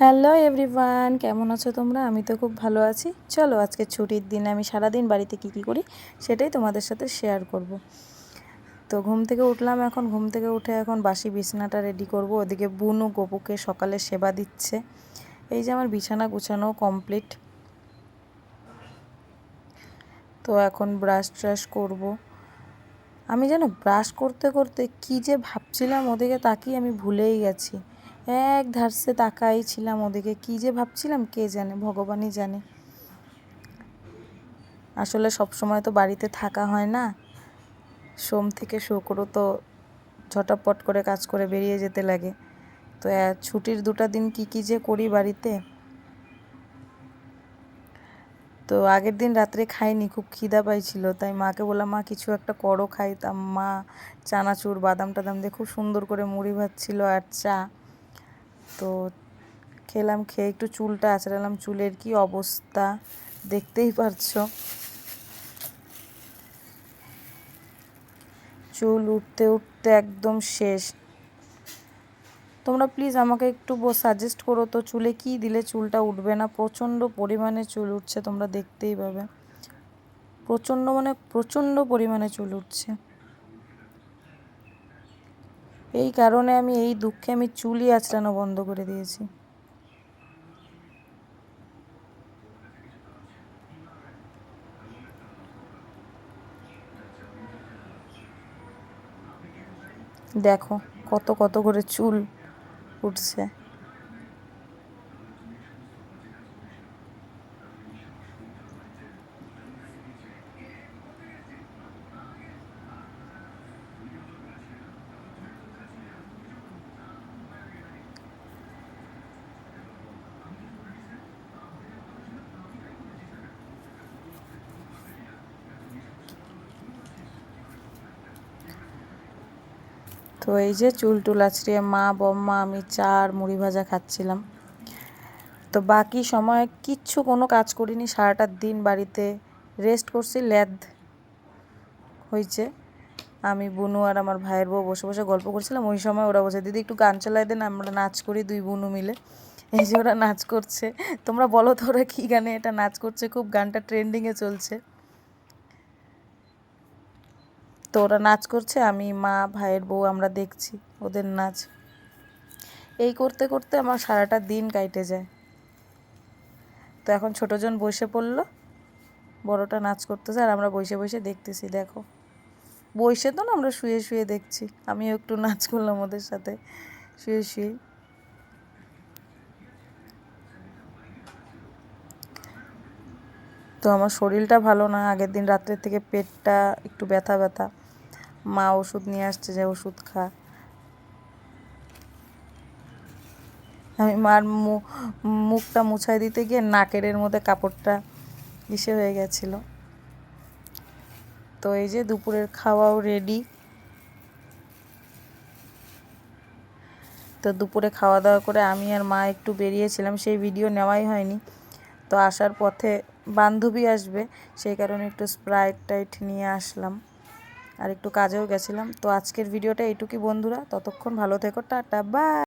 Hello everyone, কেমন আছো তোমরা? আমি তো খুব ভালো আছি। চলো আজকে ছুটির দিনে আমি সারাদিন বাড়িতে কী কী করি সেটাই তোমাদের সাথে শেয়ার করব। তো ঘুম থেকে উঠলাম এখন, ঘুম থেকে উঠে এখন বাসি বিছানাটা রেডি করব। ওদিকে বুনু গোপুকে সকালে সেবা দিচ্ছে। এই যে আমার বিছানা গুছানো কমপ্লিট তো এখন ব্রাশ ট্রাশ করব। আমি যেন ব্রাশ করতে করতে কি যে ভাবছিলাম, ওদিকে তাকিয়ে আমি ভুলেই গেছি। এক ধারসে তাকাই ছিলাম ওদিকে। কী যে ভাবছিলাম, কে জানে, ভগবানই জানে। আসলে সব সময় তো বাড়িতে থাকা হয় না। সোম থেকে শুক্র তো ঝটাপট করে কাজ করে বেরিয়ে যেতে লাগে। তো ছুটির দুটা দিন কি কি যে করি বাড়িতে? তো আগের দিন রাত্রে খাইনি, খুব খিদা পাইছিল। তাই মাকে বললাম, মা, কিছু একটা করো খাইতাম মা চানাচুর, বাদাম টাদাম দিয়ে খুব সুন্দর করে মুড়ি ভাজছিল আর চা। তো খেলাম, খেয়ে একটু চুলটা আঁচড়ালাম। চুলের কি অবস্থা দেখতেই পারছ? চুল উঠতে উঠতে একদম শেষ। তোমরা প্লিজ আমাকে একটু সাজেস্ট করো তো চুলে কি দিলে চুলটা উঠবে না? প্রচণ্ড পরিমাণে চুল উঠছে, তোমরা দেখতেই পাবে। প্রচণ্ড মানে প্রচণ্ড পরিমাণে চুল উঠছে। এই কারণে আমি এই দুঃখে আমি চুলই আঁচড়ানো বন্ধ করে দিয়েছি। দেখো কত কত করে চুল উঠছে। তো এই যে চুল টুল আছড়িয়ে মা, বম্মা, আমি চা আর মুড়ি ভাজা খাচ্ছিলাম। তো বাকি সময় কিচ্ছু কোনো কাজ করিনি, সারাটা দিন বাড়িতে রেস্ট করছি, ল্যাদ হয়েছে আমি, বুনু আর আমার ভাইয়ের বউ বসে বসে গল্প করছিলাম, ওই সময় ওরা বসে দিদি একটু গান চালাই দেন, আমরা নাচ করি দুই বুনু মিলে। এই যে ওরা নাচ করছে। তোমরা বলো তো ওরা কী গানে এটা নাচ করছে? খুব গানটা ট্রেন্ডিংয়ে চলছে। তো ওরা নাচ করছে, আমি, মা, ভাইয়ের বউ আমরা দেখছি, ওদের নাচ। এই করতে করতে আমার সারাটা দিন কাইটে যায়। তো এখন ছোটোজন বসে পড়ল, বড়টা নাচ করতেছে আর আমরা বসে বসে দেখতেছি, দেখো। বসে তো না, আমরা শুয়ে শুয়ে দেখছি, আমিও একটু নাচ করলাম ওদের সাথে, শুয়ে শুয়ে। তো আমার শরীরটা ভালো না, আগের দিন রাত্রের থেকে পেটটা একটু ব্যথা ব্যথা। মা ওষুধ নিয়ে আসছে যে ওষুধ খা। আমি মার মুখটা মুছাই দিতে গিয়ে নাকের মধ্যে কাপড়টা ইসে হয়ে গেছিল। তো এই যে দুপুরের খাওয়াও রেডি তো দুপুরে খাওয়া দাওয়া করে আমি আর মা একটু বেরিয়েছিলাম, সেই ভিডিও নেওয়াই হয়নি। তো আসার পথে বান্ধবী আসবে, সেই কারণে একটু স্প্রাইট টাইট নিয়ে আসলাম। আর একটু কাজেও গেছিলাম। তো আজকের ভিডিওটা এইটুকুই বন্ধুরা। ততক্ষণ ভালো থেকো টাটা বাই।